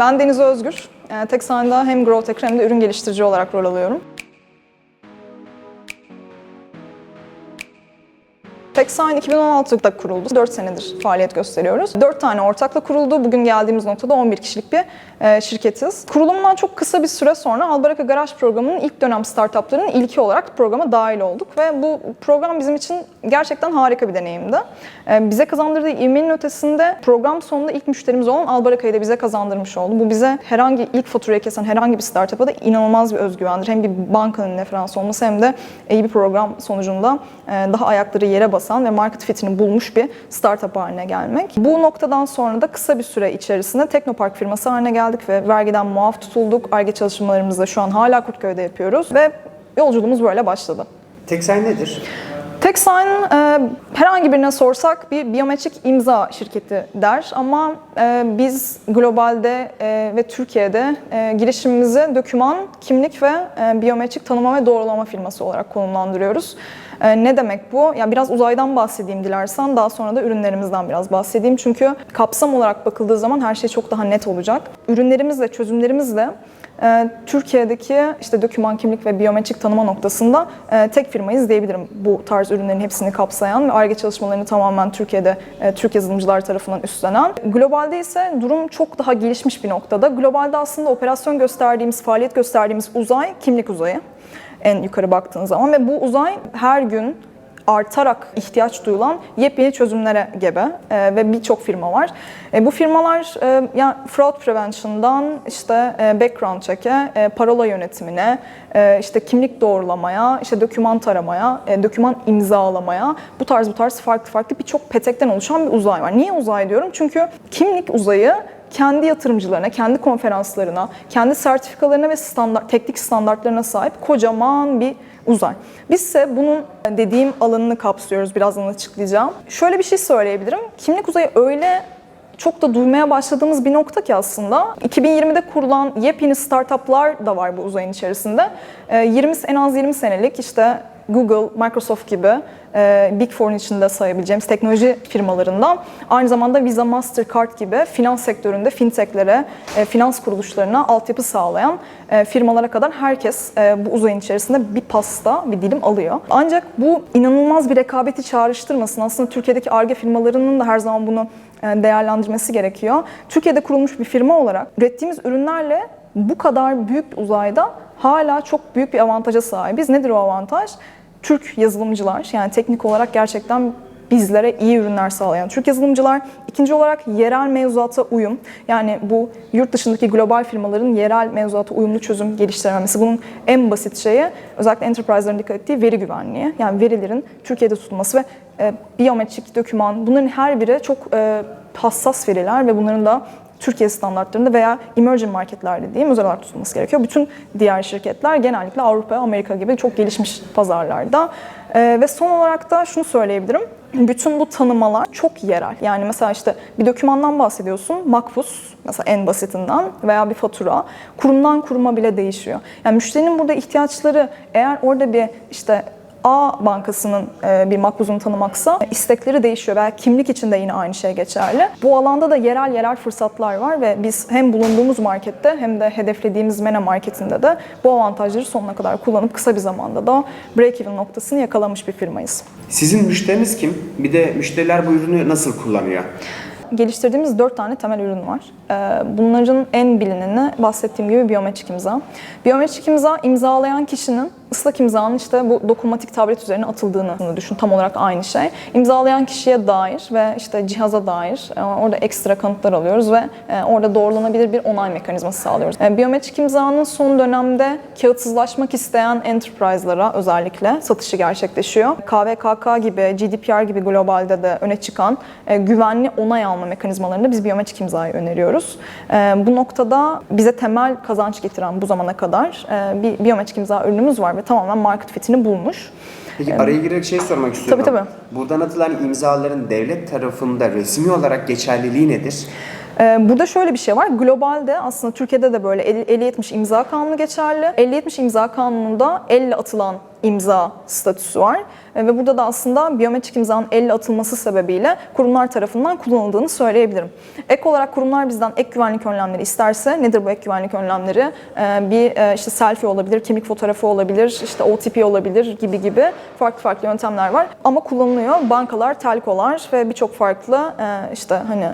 Ben Deniz Özgür. Ee, Texani'da hem Growth Hacker hem de ürün geliştirici olarak rol alıyorum. Texine 2016'da kuruldu. 4 senedir faaliyet gösteriyoruz. 4 tane ortakla kuruldu. Bugün geldiğimiz noktada 11 kişilik bir e, şirketiz. Kurulumundan çok kısa bir süre sonra Albaraka Garaj programının ilk dönem startuplarının ilki olarak programa dahil olduk ve bu program bizim için gerçekten harika bir deneyimdi. E, bize kazandırdığı ivmenin ötesinde program sonunda ilk müşterimiz olan Albaraka'yı da bize kazandırmış oldu. Bu bize herhangi ilk faturayı kesen herhangi bir startup'a da inanılmaz bir özgüvendir. Hem bir bankanın referans olması hem de iyi bir program sonucunda e, daha ayakları yere basan ve market fitini bulmuş bir startup haline gelmek. Bu noktadan sonra da kısa bir süre içerisinde Teknopark firması haline geldik ve vergiden muaf tutulduk. ARGE çalışmalarımızı da şu an hala Kurtköy'de yapıyoruz ve yolculuğumuz böyle başladı. Texine nedir? TechSign e, herhangi birine sorsak bir biyometrik imza şirketi der ama biz globalde e, ve Türkiye'de e, girişimimizi döküman, kimlik ve e, biyometrik tanıma ve doğrulama firması olarak konumlandırıyoruz. Ne demek bu? Ya biraz uzaydan bahsedeyim dilersen daha sonra da ürünlerimizden biraz bahsedeyim. Çünkü kapsam olarak bakıldığı zaman her şey çok daha net olacak. Ürünlerimizle, çözümlerimizle ee, Türkiye'deki işte doküman kimlik ve biyometrik tanıma noktasında tek firmayız diyebilirim bu tarz ürünlerin hepsini kapsayan ve ARGE çalışmalarını tamamen Türkiye'de Türk yazılımcılar tarafından üstlenen. Globalde ise durum çok daha gelişmiş bir noktada. Globalde aslında operasyon gösterdiğimiz, faaliyet gösterdiğimiz uzay kimlik uzayı en yukarı baktığın zaman ve bu uzay her gün artarak ihtiyaç duyulan yepyeni çözümlere gebe e, ve birçok firma var. E, bu firmalar e, yani fraud prevention'dan işte background check'e, parola yönetimine, işte kimlik doğrulamaya, işte doküman taramaya, e, doküman imzalamaya bu tarz bu tarz farklı farklı birçok petekten oluşan bir uzay var. Niye uzay diyorum? Çünkü kimlik uzayı kendi yatırımcılarına, kendi konferanslarına, kendi sertifikalarına ve standart, teknik standartlarına sahip kocaman bir uzay. Biz ise bunun dediğim alanını kapsıyoruz. Birazdan açıklayacağım. Şöyle bir şey söyleyebilirim. Kimlik uzayı öyle çok da duymaya başladığımız bir nokta ki aslında 2020'de kurulan yepyeni startuplar da var bu uzayın içerisinde. 20 en az 20 senelik işte Google, Microsoft gibi e, Big Four'un içinde sayabileceğimiz teknoloji firmalarından aynı zamanda Visa, Mastercard gibi finans sektöründe fintechlere, e, finans kuruluşlarına altyapı sağlayan e, firmalara kadar herkes e, bu uzayın içerisinde bir pasta, bir dilim alıyor. Ancak bu inanılmaz bir rekabeti çağrıştırmasın. Aslında Türkiye'deki ARGE firmalarının da her zaman bunu e, değerlendirmesi gerekiyor. Türkiye'de kurulmuş bir firma olarak ürettiğimiz ürünlerle bu kadar büyük bir uzayda hala çok büyük bir avantaja sahibiz. Nedir o avantaj? Türk yazılımcılar yani teknik olarak gerçekten bizlere iyi ürünler sağlayan Türk yazılımcılar. İkinci olarak yerel mevzuata uyum. Yani bu yurt dışındaki global firmaların yerel mevzuata uyumlu çözüm geliştirememesi. Bunun en basit şeyi özellikle enterprise'ların dikkat ettiği veri güvenliği. Yani verilerin Türkiye'de tutulması ve e, biyometrik doküman bunların her biri çok e, hassas veriler ve bunların da Türkiye standartlarında veya emerging marketlerde diyeyim özel olarak tutulması gerekiyor. Bütün diğer şirketler genellikle Avrupa, Amerika gibi çok gelişmiş pazarlarda. Ee, ve son olarak da şunu söyleyebilirim. Bütün bu tanımalar çok yerel. Yani mesela işte bir dokümandan bahsediyorsun, makbuz mesela en basitinden veya bir fatura kurumdan kuruma bile değişiyor. Yani müşterinin burada ihtiyaçları eğer orada bir işte A bankasının e, bir makbuzunu tanımaksa istekleri değişiyor veya kimlik için de yine aynı şey geçerli. Bu alanda da yerel yerel fırsatlar var ve biz hem bulunduğumuz markette hem de hedeflediğimiz MENA marketinde de bu avantajları sonuna kadar kullanıp kısa bir zamanda da break-even noktasını yakalamış bir firmayız. Sizin müşteriniz kim? Bir de müşteriler bu ürünü nasıl kullanıyor? geliştirdiğimiz dört tane temel ürün var. Ee, Bunların en bilineni bahsettiğim gibi biyometrik imza. Biyometrik imza imzalayan kişinin ıslak imzanın işte bu dokunmatik tablet üzerine atıldığını düşün. Tam olarak aynı şey. İmzalayan kişiye dair ve işte cihaza dair e, orada ekstra kanıtlar alıyoruz ve e, orada doğrulanabilir bir onay mekanizması sağlıyoruz. E, Biyometrik imzanın son dönemde kağıtsızlaşmak isteyen enterprise'lara özellikle satışı gerçekleşiyor. KVKK gibi, GDPR gibi globalde de öne çıkan güvenli onay alma mekanizmalarında biz biyometrik imzayı öneriyoruz. Bu noktada bize temel kazanç getiren bu zamana kadar bir biyometrik imza ürünümüz var ve tamamen market fitini bulmuş. Peki araya girerek şey sormak istiyorum. Tabii, tabii. Buradan atılan imzaların devlet tarafında resmi olarak geçerliliği nedir? Ee, Burada şöyle bir şey var. Globalde aslında Türkiye'de de böyle 50-70 imza kanunu geçerli. 50-70 imza kanununda elle atılan imza statüsü var. E, Ve burada da aslında biyometrik imzanın elle atılması sebebiyle kurumlar tarafından kullanıldığını söyleyebilirim. Ek olarak kurumlar bizden ek güvenlik önlemleri isterse nedir bu ek güvenlik önlemleri? E, Bir e, işte selfie olabilir, kimlik fotoğrafı olabilir, işte OTP olabilir gibi gibi farklı farklı yöntemler var. Ama kullanılıyor. Bankalar, telkolar ve birçok farklı işte hani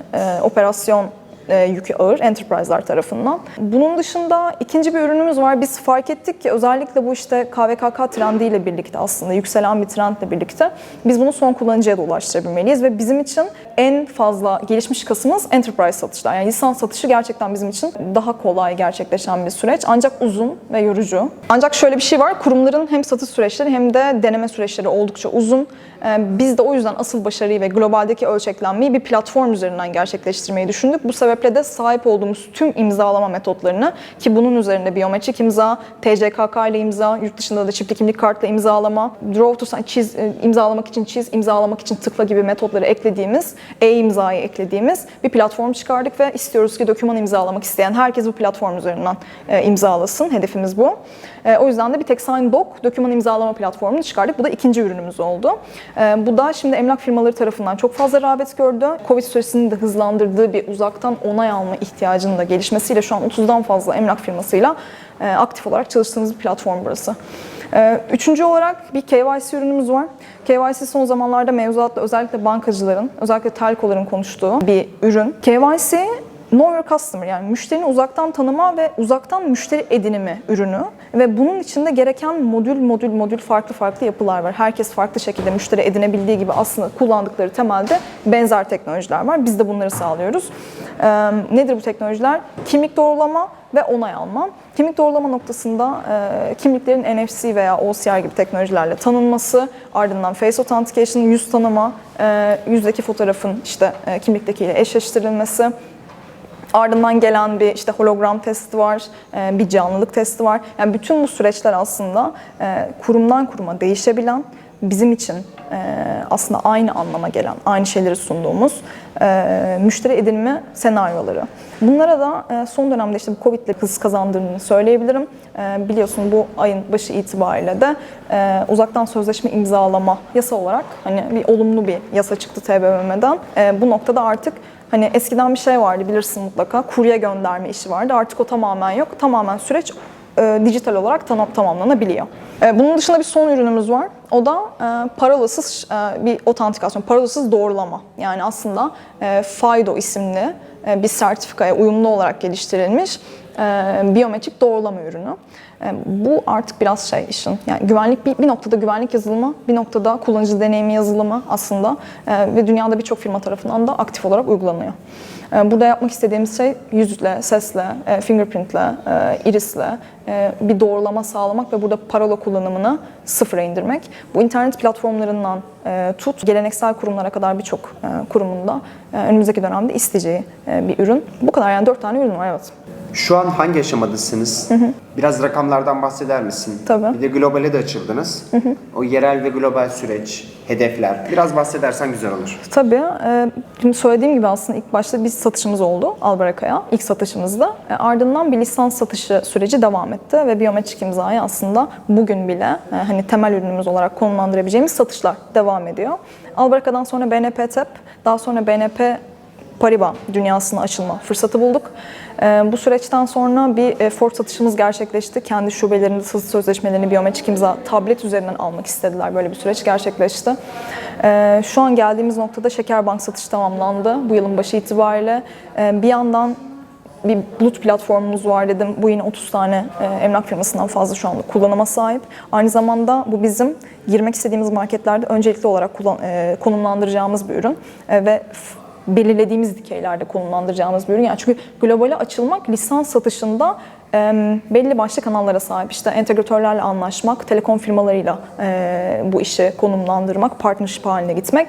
operasyon e, yükü ağır enterprise'lar tarafından. Bunun dışında ikinci bir ürünümüz var. Biz fark ettik ki özellikle bu işte KVKK trendiyle birlikte aslında yükselen bir trendle birlikte biz bunu son kullanıcıya da ulaştırabilmeliyiz ve bizim için en fazla gelişmiş kasımız enterprise satışlar. Yani lisans satışı gerçekten bizim için daha kolay gerçekleşen bir süreç ancak uzun ve yorucu. Ancak şöyle bir şey var. Kurumların hem satış süreçleri hem de deneme süreçleri oldukça uzun. Ee, Biz de o yüzden asıl başarıyı ve globaldeki ölçeklenmeyi bir platform üzerinden gerçekleştirmeyi düşündük. Bu sebeple sahip olduğumuz tüm imzalama metotlarını ki bunun üzerinde biyometrik imza, TCKK ile imza, yurt dışında da çiftli kimlik kartla imzalama, draw to sign, çiz, e, imzalamak için çiz, imzalamak için tıkla gibi metotları eklediğimiz, e-imzayı eklediğimiz bir platform çıkardık ve istiyoruz ki doküman imzalamak isteyen herkes bu platform üzerinden e, imzalasın. Hedefimiz bu. E, o yüzden de bir tek SignDoc doküman imzalama platformunu çıkardık. Bu da ikinci ürünümüz oldu. E, bu da şimdi emlak firmaları tarafından çok fazla rağbet gördü. Covid süresinin de hızlandırdığı bir uzaktan onay alma ihtiyacının da gelişmesiyle şu an 30'dan fazla emlak firmasıyla e, aktif olarak çalıştığımız bir platform burası. E, Üçüncü olarak bir KYC ürünümüz var. KYC son zamanlarda mevzuatla özellikle bankacıların, özellikle telkoların konuştuğu bir ürün. KYC Know Your Customer yani müşterini uzaktan tanıma ve uzaktan müşteri edinimi ürünü ve bunun içinde gereken modül modül modül farklı farklı yapılar var. Herkes farklı şekilde müşteri edinebildiği gibi aslında kullandıkları temelde benzer teknolojiler var. Biz de bunları sağlıyoruz. Nedir bu teknolojiler? Kimlik doğrulama ve onay alma. Kimlik doğrulama noktasında e, kimliklerin NFC veya OCR gibi teknolojilerle tanınması, ardından Face Authentication, yüz tanıma, e, yüzdeki fotoğrafın işte e, kimliktekiyle eşleştirilmesi, Ardından gelen bir işte hologram testi var, e, bir canlılık testi var. Yani bütün bu süreçler aslında e, kurumdan kuruma değişebilen, bizim için e, aslında aynı anlama gelen, aynı şeyleri sunduğumuz müşteri edinme senaryoları. Bunlara da son dönemde işte bu Covid ile hız kazandırdığını söyleyebilirim. Biliyorsun bu ayın başı itibariyle de uzaktan sözleşme imzalama yasa olarak hani bir olumlu bir yasa çıktı TBMM'den. Bu noktada artık Hani eskiden bir şey vardı bilirsin mutlaka. Kurye gönderme işi vardı. Artık o tamamen yok. Tamamen süreç e, dijital olarak tam, tamamlanabiliyor. E, bunun dışında bir son ürünümüz var. O da e, parolasız e, bir otantikasyon, parolasız doğrulama. Yani aslında e, FIDO isimli e, bir sertifikaya uyumlu olarak geliştirilmiş e, biyometrik doğrulama ürünü. E, bu artık biraz şey işin. Yani güvenlik bir, bir noktada güvenlik yazılımı, bir noktada kullanıcı deneyimi yazılımı aslında e, ve dünyada birçok firma tarafından da aktif olarak uygulanıyor. E, burada yapmak istediğimiz şey yüzle, sesle, e, fingerprintle, e, irisle e, bir doğrulama sağlamak ve burada parola kullanımını sıfıra indirmek. Bu internet platformlarından tut geleneksel kurumlara kadar birçok kurumunda önümüzdeki dönemde isteyeceği bir ürün. Bu kadar yani dört tane ürün var evet. Şu an hangi aşamadasınız? Biraz rakamlardan bahseder misin? Tabii. Bir de globale de açıldınız. O yerel ve global süreç, hedefler. Biraz bahsedersen güzel olur. Tabii. e, Şimdi söylediğim gibi aslında ilk başta bir satışımız oldu Albaraka'ya. ilk satışımızda. E, Ardından bir lisans satışı süreci devam etti ve biyometrik imzayı aslında bugün bile e, hani temel ürünümüz olarak konumlandırabileceğimiz satışlar devam ediyor. Albaraka'dan sonra BNP TEP, daha sonra BNP Paribas dünyasına açılma fırsatı bulduk. Ee, bu süreçten sonra bir e, Ford satışımız gerçekleşti. Kendi şubelerinde satış sözleşmelerini biyometrik imza tablet üzerinden almak istediler. Böyle bir süreç gerçekleşti. Ee, şu an geldiğimiz noktada Şekerbank satışı tamamlandı bu yılın başı itibariyle. Ee, bir yandan bir bulut platformumuz var dedim. Bu yine 30 tane e, emlak firmasından fazla şu anda kullanıma sahip. Aynı zamanda bu bizim girmek istediğimiz marketlerde öncelikli olarak e, konumlandıracağımız bir ürün. Ve belirlediğimiz dikeylerde konumlandıracağımız bir ürün. Yani çünkü globale açılmak lisans satışında belli başlı kanallara sahip. İşte entegratörlerle anlaşmak, telekom firmalarıyla bu işi konumlandırmak, partnership haline gitmek.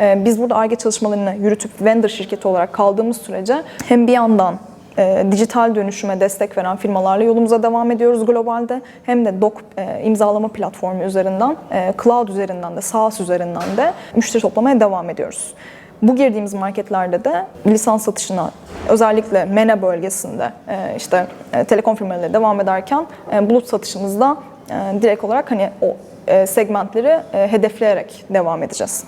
Biz burada ARGE çalışmalarını yürütüp vendor şirketi olarak kaldığımız sürece hem bir yandan e, dijital dönüşüme destek veren firmalarla yolumuza devam ediyoruz globalde. Hem de DOC e, imzalama platformu üzerinden, e, cloud üzerinden de, SaaS üzerinden de müşteri toplamaya devam ediyoruz. Bu girdiğimiz marketlerde de lisans satışına özellikle MENA bölgesinde e, işte e, telekom firmalarıyla devam ederken e, bulut satışımızda direkt olarak hani o segmentleri hedefleyerek devam edeceğiz.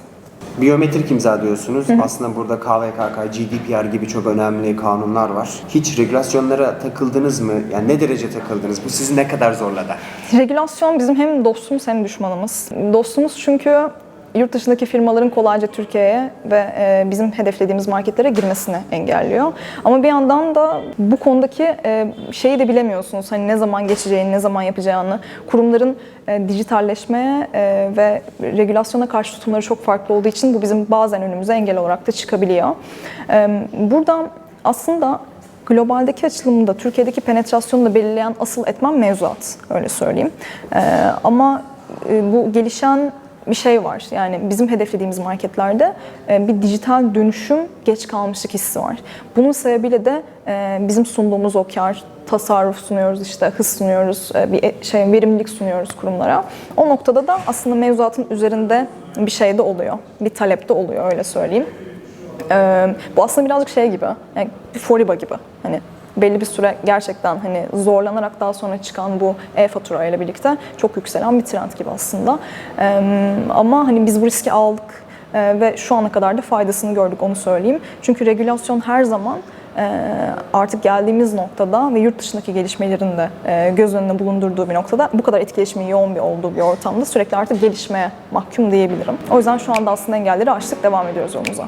Biyometrik imza diyorsunuz. Aslında burada KVKK, GDPR gibi çok önemli kanunlar var. Hiç regülasyonlara takıldınız mı? Yani ne derece takıldınız? Bu sizi ne kadar zorladı? Regülasyon bizim hem dostumuz hem düşmanımız. Dostumuz çünkü yurt dışındaki firmaların kolayca Türkiye'ye ve e, bizim hedeflediğimiz marketlere girmesini engelliyor. Ama bir yandan da bu konudaki e, şeyi de bilemiyorsunuz. Hani ne zaman geçeceğini, ne zaman yapacağını. Kurumların e, dijitalleşmeye ve regülasyona karşı tutumları çok farklı olduğu için bu bizim bazen önümüze engel olarak da çıkabiliyor. E, burada aslında globaldeki açılımda Türkiye'deki penetrasyonu da belirleyen asıl etmen mevzuat öyle söyleyeyim. Ama bu gelişen bir şey var. Yani bizim hedeflediğimiz marketlerde e, bir dijital dönüşüm geç kalmışlık hissi var. Bunun sebebiyle de e, bizim sunduğumuz o kar, tasarruf sunuyoruz işte hız sunuyoruz, e, bir şey verimlilik sunuyoruz kurumlara. O noktada da aslında mevzuatın üzerinde bir şey de oluyor. Bir talep de oluyor öyle söyleyeyim. Bu aslında birazcık şey gibi, yani bir foriba gibi. Hani belli bir süre gerçekten hani zorlanarak daha sonra çıkan bu e-fatura ile birlikte çok yükselen bir trend gibi aslında. Ama hani biz bu riski aldık ee, ve şu ana kadar da faydasını gördük onu söyleyeyim. Çünkü regülasyon her zaman e, artık geldiğimiz noktada ve yurt dışındaki gelişmelerin de e, göz önünde bulundurduğu bir noktada bu kadar etkileşimin yoğun bir olduğu bir ortamda sürekli artık gelişmeye mahkum diyebilirim. O yüzden şu anda aslında engelleri aştık, devam ediyoruz yolumuza.